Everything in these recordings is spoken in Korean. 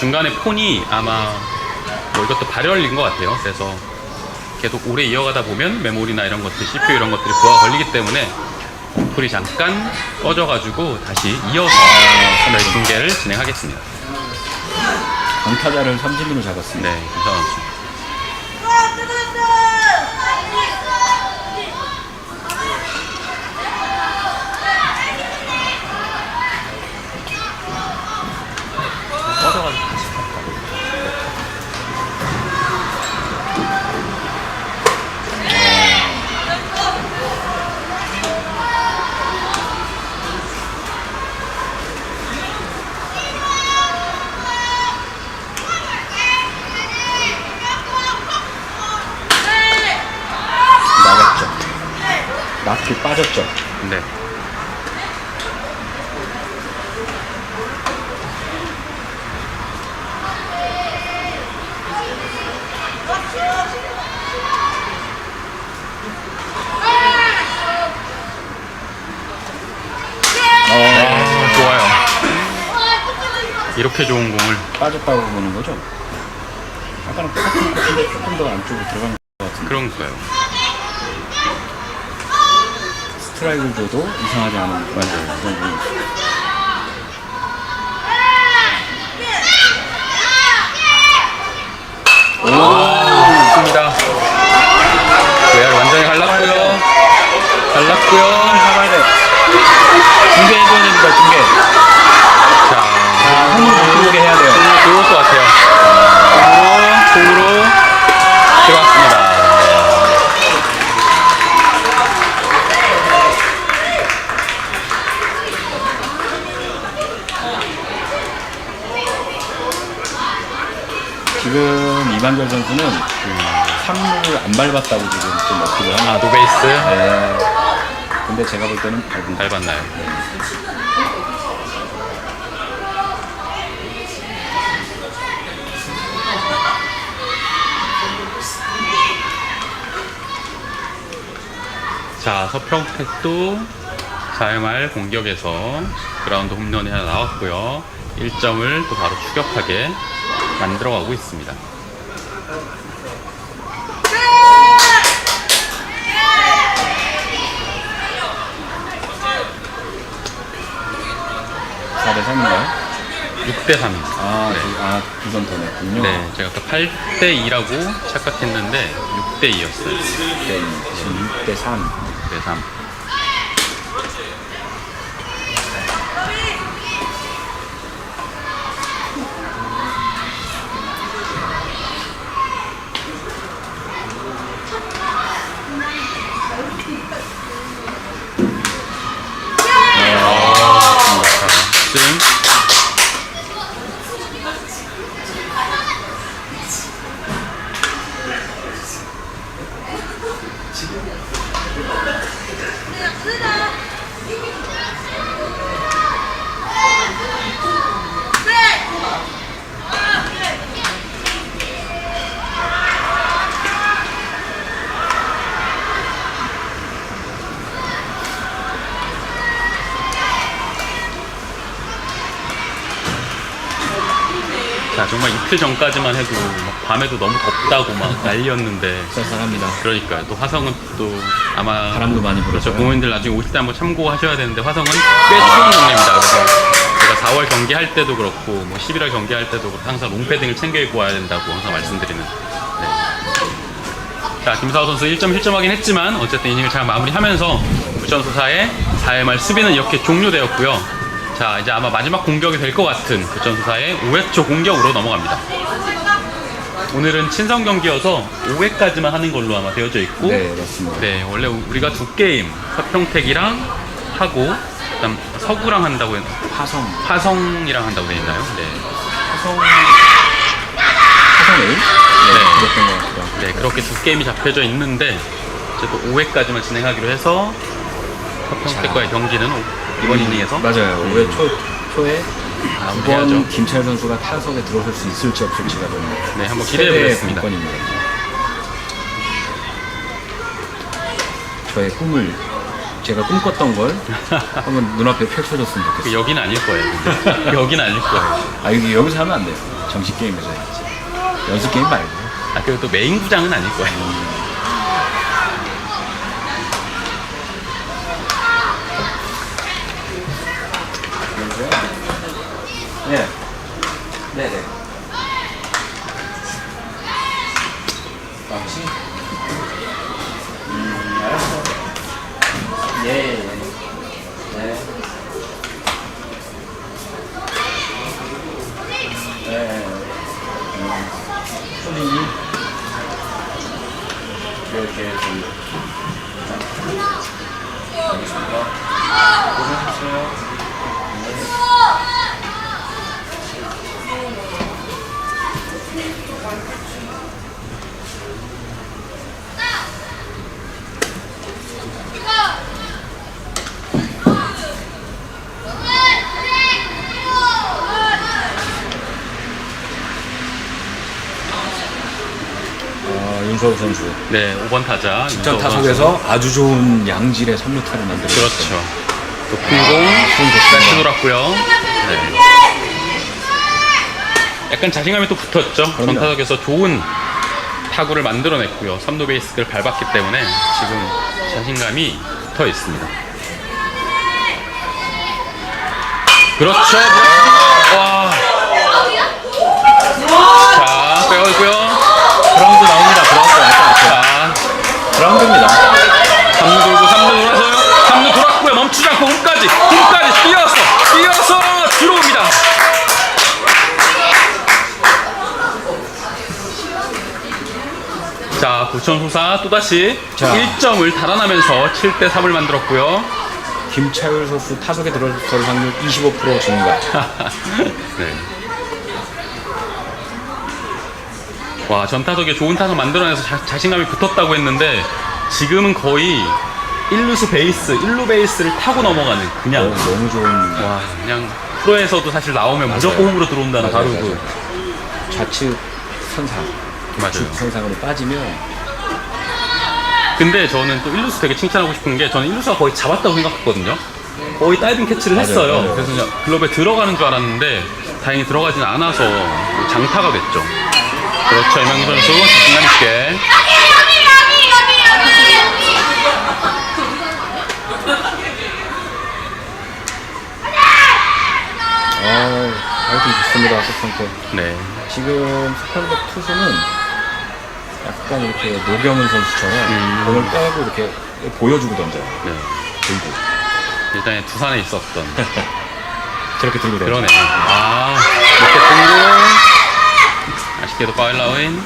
중간에 폰이 아마 뭐 이것도 발열인 것 같아요. 그래서 계속 오래 이어가다 보면 메모리나 이런 것들, CPU 이런 것들이 부하가 걸리기 때문에 불이 잠깐 꺼져가지고 다시 이어서 저희 중계를 진행하겠습니다. 강타자를 삼진으로 잡았습니다. 네, 선수. 꺼져가지고 다시 탔다. 나갔죠. 낙이 빠졌죠. 네. 어, 아, 좋아요. 이렇게 좋은 공을 빠졌다고 보는 거죠. 아까는 똑같은 것 같은데 조금 더 안쪽으로 들어간 것 같은데. 그런 거예요. 스트라이크를 줘도 이상하지 않은 공이. 오, 좋습니다. 외야를 완전히 갈랐고요. 갈랐고요. 잡아야 돼. 3루를 안 밟았다고 지금 좀 어필을 아, 합니다. 노베이스. 네. 근데 제가 볼 때는 밟은 거. 밟았나요? 자, 서평택도 4회말 공격에서 그라운드 홈런이 하나 나왔고요. 1점을 또 바로 추격하게 만들어가고 있습니다. 사 4대 3인가요? 6대 3입니다. 아, 두- 아, 두번 더 냈군요. 네, 제가 아까 8대 2라고 착각했는데 6대 2였어요. 네, 지금 6대 3. 6대 3. 지금 자 정말 이틀 전까지만 해도 막 밤에도 너무 덥다고 막 난리였는데 쌀쌀합니다. 그러니까요. 또 화성은 또 아마 바람도 많이 그렇죠. 불었어요. 부모님들 나중에 오실 때 한번 참고하셔야 되는데 화성은 꽤 추운 동네입니다. 그래서 제가 4월 경기할 때도 그렇고 뭐 11월 경기할 때도 그렇고 항상 롱패딩을 챙겨 입고 와야 된다고 항상 말씀드리는. 네. 자 김사호 선수 1점 실점하긴 했지만 어쨌든 이닝을 잘 마무리하면서 부천수사의 4회 말 수비는 이렇게 종료되었고요. 자 이제 아마 마지막 공격이 될 것 같은 부천수사의 5회 초 공격으로 넘어갑니다. 오늘은 친선 경기여서 5회까지만 하는 걸로 아마 되어져 있고 네, 맞습니다. 네, 원래 우리가 두 게임 서평택이랑 하고 그다음 서구랑 한다고 했 화성. 화성이랑 한다고 돼 있나요? 네. 화성. 화성 A? 네, 같아요. 네, 그렇게 두 게임이 잡혀져 있는데 이제 또 5회까지만 진행하기로 해서 서평택과의 경기는 오- 이번 이닝에서 맞아요. 올해 초, 초에 마무리해야죠. 이번 김철 선수가 타석에 들어설 수 있을지 없을지가 좀 네, 한번 기대해 보겠습니다. 관건입니다. 저의 꿈을 제가 꿈꿨던 걸 한번 눈앞에 펼쳐줬으면 좋겠어요. 여기는 아닐 거예요. 여기는 아닐 거예요. 아 여기 여기서 하면 안 돼요. 정식 게임에서 해야지. 연습 게임 말고. 아, 그래도 메인 구장은 아닐 거예요. 네. 네네. 망치? 음, 알았어. 예, 예. 네. 네. 음, 손님이 이렇게 좀. 알겠습니다. 고생하셨어요. 어, 윤서우 선수. 네, 5번 타자. 직전 타석에서 아주 좋은 양질의 3루타를 만들었어요. 그렇죠. 높은 공, 다시 돌았고요. 네. 약간 자신감이 또 붙었죠. 그럼요. 전타석에서 좋은 타구를 만들어냈고요. 3루 베이스를 밟았기 때문에 지금 자신감이 붙어 있습니다. 그렇죠. 와. 자. 그라운드 나옵니다. 그라운드 아까 앞에. 자, 그라운드입니다. 3루 돌고 3루 돌아서요. 3루 돌았고요. 멈추지 않고 홈까지. 홈까지 뛰어서 뛰어서 들어옵니다. 자, 부천 소사 또다시 자. 1점을 달아나면서 7대 3을 만들었고요. 김차율 선수 타석에 들어설 확률 25% 증가. 네. 와, 전 타석에 좋은 타석 만들어내서 자, 신감이 붙었다고 했는데 지금은 거의 1루수 베이스, 1루 베이스를 타고 넘어가는 어, 그냥 너무 좋은 와, 그냥 프로에서도 사실 나오면 맞아요. 무조건 홈으로 들어온다는 맞아요, 바로 맞아요. 그 좌측 선상, 맞아요. 좌측 선상으로 빠지면 근데 저는 또 1루수 되게 칭찬하고 싶은 게 저는 1루수가 거의 잡았다고 생각했거든요. 거의 다이빙 캐치를 맞아요, 했어요. 맞아요. 그래서 그냥 글럽에 들어가는 줄 알았는데 다행히 들어가진 않아서 장타가 됐죠. 그렇죠. 이명희 선수 자신감 있게 아, 파이팅 좋습니다. 소평도. 네. 지금 소평도 투수는 약간 이렇게 노경은 선수처럼 음. 공을 빼고 이렇게 보여주고 던져요. 네. 들고. 일단에 두산에 있었던 저렇게 들고 던져. 그러네. 아, 이렇게 뜬고 아쉽게도 파일 라인.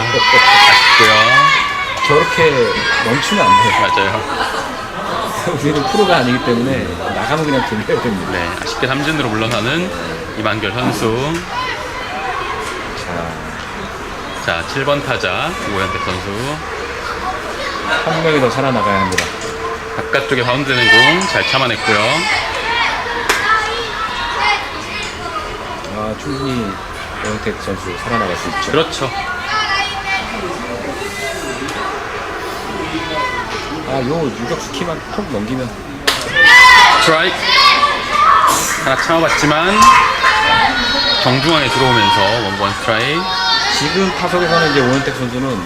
아쉽고요. 저렇게 멈추면 안 돼요. 맞아요. 우리는 프로가 아니기 때문에 나가면 그냥 돌려야 됩니다. 네, 아쉽게 삼진으로 물러나는 이만결 선수. 자, 자, 7번 타자 오현택 선수. 한 명이 더 살아나가야 합니다. 바깥쪽에 바운드되는 공 잘 참아냈고요. 아, 충분히 영택 선수 살아나갈 수 있죠. 그렇죠. 아, 요 유격수 키만 톡 넘기면 스트라이크. 하나 참아봤지만 정중앙에 들어오면서 원번 스트라이크. 지금 타석에서는 이제 오현택 선수는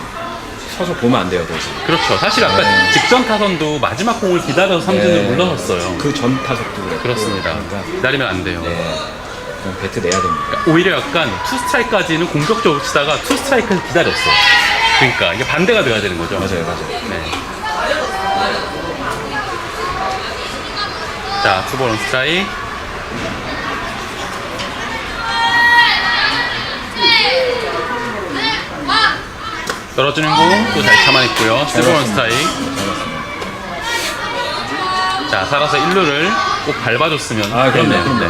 서서 보면 안 돼요, 더 이상. 그렇죠. 사실 아까 네. 직전 타선도 마지막 공을 기다려서 삼진으로 네. 물러섰어요. 그전 타석도 그랬고. 그렇습니다. 그러니까 기다리면 안 돼요. 네. 그냥 배트 내야 됩니다. 그러니까 오히려 약간 투 스트라이크까지는 공격적으로 치다가 투 스트라이크를 기다렸어. 그러니까 이게 반대가 돼야 되는 거죠. 맞아요, 맞아요. 네. 자, 투볼 원 스트라이크. 떨어지는 공 또 잘 참아냈고요. 투볼 원 스트라이크. 자, 살아서 1루를 꼭 밟아줬으면 아, 그럼요, 좋겠네요. 그럼요. 네,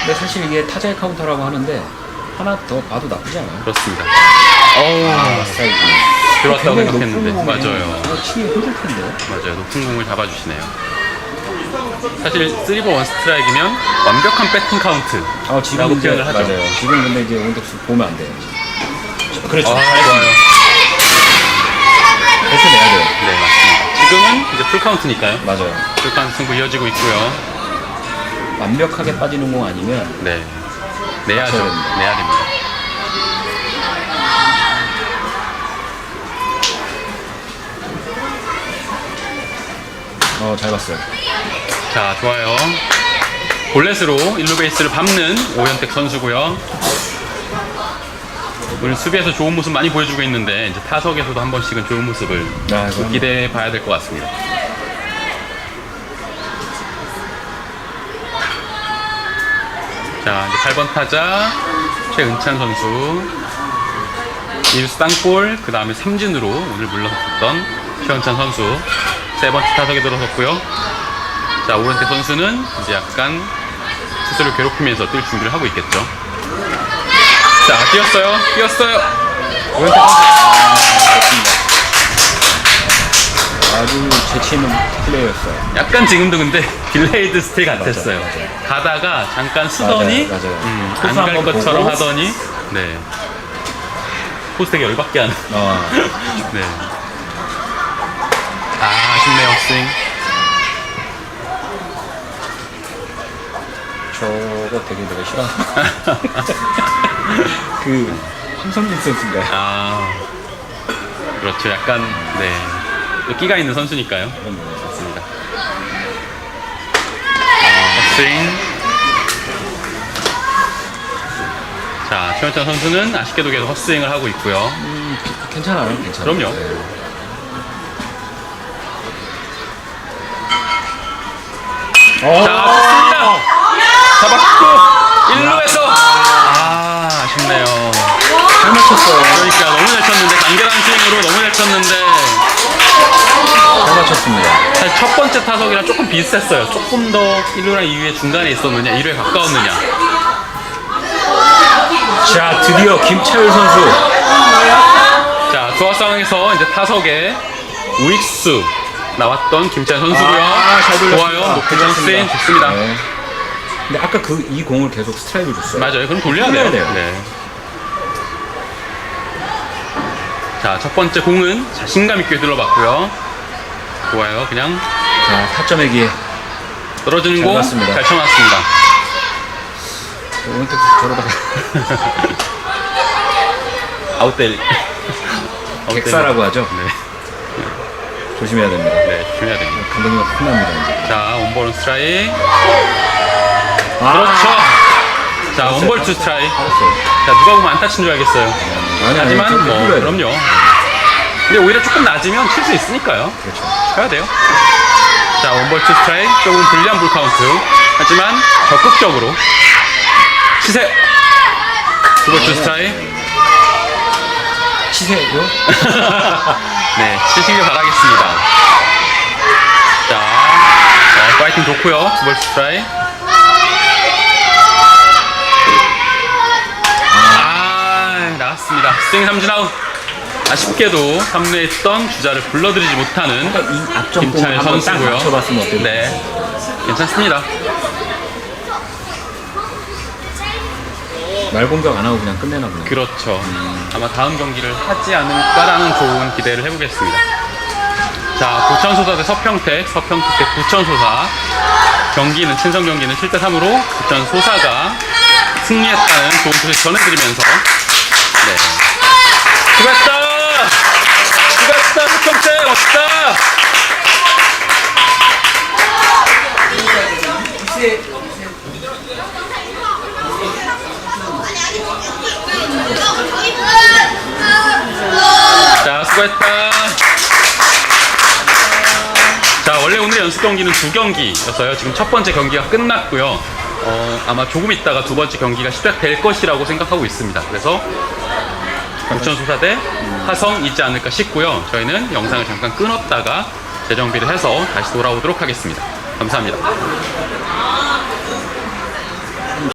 근데 사실 이게 타자의 카운터라고 하는데 하나 더 봐도 나쁘지 않아요. 그렇습니다. 아, 스트라이크. 들어왔다고 굉장히 생각했는데 공에 맞아요. 치기 힘들 텐데. 맞아요. 높은 공을 잡아주시네요. 사실 3볼 1 스트라이크면 완벽한 배팅 카운트. 어, 지금 이제 표현을 하죠. 맞아요. 지금 근데 이제 온덱스 보면 안 돼요. 그렇죠. 아. 좋아요. 그렇게 내야 돼요. 네, 맞습니다. 지금은 이제 풀 카운트니까요. 맞아요. 풀 카운트 승부 이어지고 있고요. 완벽하게 빠지는 공 아니면 네. 내야죠. 맞춰야 됩니다. 내야 됩니다. 어, 잘 봤어요. 자, 좋아요. 볼넷으로 1루 베이스를 밟는 오현택 선수고요. 오늘 수비에서 좋은 모습 많이 보여주고 있는데 이제 타석에서도 한 번씩은 좋은 모습을 아, 이거 기대해 봐야 될 것 같습니다. 자, 이제 8번 타자 최은찬 선수 1수 땅볼 그 다음에 삼진으로 오늘 물러섰던 최은찬 선수 세 번째 타석에 들어섰고요. 자, 오른쪽 선수는 이제 약간 스스로 괴롭히면서 뛸 준비를 하고 있겠죠. 자, 뛰었어요. 뛰었어요. 오른쪽 아, 좋습니다. 아주 재치 있는 플레이였어요. 약간 지금도 근데 딜레이드 스틸 같았어요. 맞아요. 가다가 잠깐 쓰더니 맞아요, 맞아요. 음, 코스 안갈 한번 것처럼 보고. 하더니 네. 코스 되게 열받게 하는. 어, 네. 아, 아쉽네요, 스윙. 저거 되게 내가 싫어. 그 황성민 선수인가요? 아, 그렇죠. 약간 네. 또 끼가 있는 선수니까요. 거. 맞습니다. 아, 스윙. 자, 최현찬 선수는 아쉽게도 계속 헛스윙을 하고 있고요. 음, 괜찮아요, 괜찮아요. 그럼요. 네. 어, 자, 좋습니다. 잡았고 1루에서 아, 아쉽네요. 잘 맞췄어요. 그러니까 너무 잘 쳤는데 간결한 스윙으로 너무 잘 쳤는데 잘 맞췄습니다. 사실 첫 번째 타석이랑 조금 비슷했어요. 조금 더 1루랑 2루의 중간에 있었느냐, 1루에 가까웠느냐. 자, 드디어 김차율 선수. 자, 조합 상황에서 이제 타석에 우익수 나왔던 김찬 선수고요. 아, 잘 돌렸습니다. 좋아요. 높은 스윙 좋습니다. 네. 근데 아까 그 이 공을 계속 스트라이크 줬어요. 맞아요. 그럼 돌려야 돌려야 돼요. 돼요. 네. 자, 첫 번째 공은 자신감 있게 들러봤고요. 좋아요. 그냥 자, 타점의 기회. 떨어지는 잘 공. 잘 쳐놨습니다. 오른쪽 저러다가 아웃될. 객사라고 하죠. 네, 조심해야 됩니다. 네, 조심해야 됩니다. 감독님 혼납니다 이제. 자, 원볼 스트라이크. 아, 그렇죠. 자, 원볼 투. 알았어요. 자, 누가 보면 안타 친줄 알겠어요. 아니, 아니, 하지만 좀뭐 돼. 그럼요. 근데 오히려 조금 낮으면 칠 수 있으니까요. 그렇죠. 쳐야 돼요. 자, 원볼 투 스트라이크. 조금 불리한 볼 카운트. 하지만 적극적으로 치세. 두볼 투 스트라이크. 치세요. 네, 치시길 바라겠습니다. 자, 어, 파이팅 좋고요. 두볼 투 스트라이크. 아, 나갔습니다. 스윙 삼진 아웃. 아쉽게도 3루에 있던 주자를 불러들이지 못하는 김찬일 선수고요. 네, 괜찮습니다. 말 공격 안 하고 그냥 끝내나 보네. 그렇죠. 아마 다음 경기를 하지 않을까라는 좋은 기대를 해보겠습니다. 자, 부천소사 대 서평택, 서평택 대 부천소사. 경기는, 친선 경기는 7대3으로 부천소사가 승리했다는 좋은 소식 전해드리면서, 네. 수고했다! 수고했다, 서평택! 멋있다! 자, 수고했다. 자, 원래 오늘 연습 경기는 두 경기였어요. 지금 첫 번째 경기가 끝났고요. 어, 아마 조금 있다가 두 번째 경기가 시작될 것이라고 생각하고 있습니다. 그래서 부천소사 대 화성이지 않을까 싶고요. 저희는 영상을 잠깐 끊었다가 재정비를 해서 다시 돌아오도록 하겠습니다. 감사합니다.